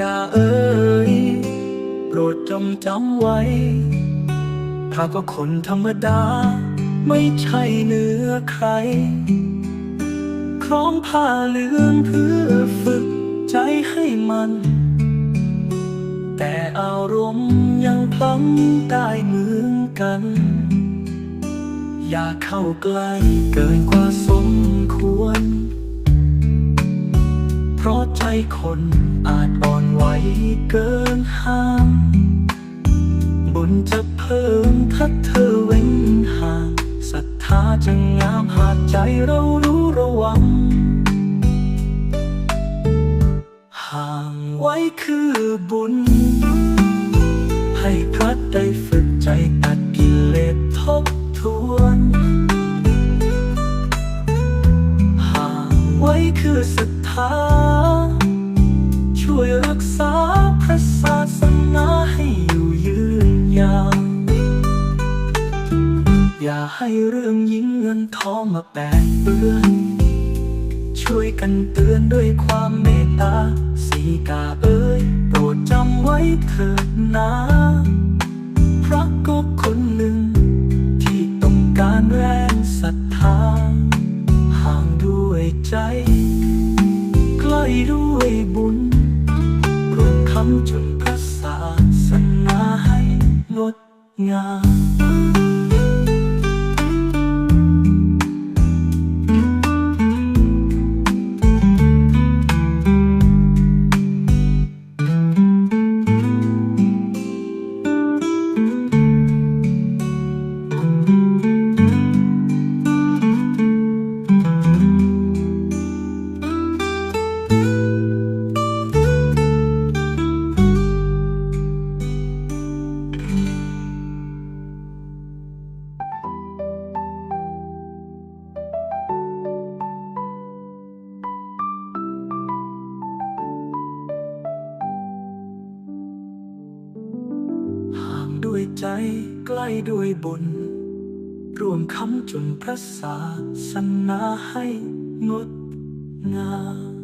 กาเอ๋ยโปรดจำจำไว้ข้าก็คนธรรมดา ไม่ใช่เนื้อใครคร้องผ้าเหลืองเพื่อฝึกใจให้มัน แต่อารมณ์ยังพลั้งได้เหมือนกัน อย่าเข้าใกล้เกินกว่าสมควร เพราะใจคนอาจอ่อน ไหวเกินห้าม บุญจะเพิ่มถ้าเธอเว้นห่างศรัทธาจะงามหากใจเรารู้ระวัง ห่างไว้คือบุญ ให้พระได้ฝึกใจตัดกิเลสทบทวนห่างไว้คือศรัทธา นยาวอย่าให้เรื่องยิ่งเงินทองมาแปดเปื้อนช่วยกันเตือนด้วยความเมตตา สีกาเอ้ย โปรดจำไว้เถิดนะพระก็คนหนึ่ง ที่ต้องการแรงศรัทธาห่างด้วยใจ ใกล้ด้วยบุญรวมคำจน ด ใจใกล้ด้วยบุญ รวมคำจุนพระศาสนาให้งดงาม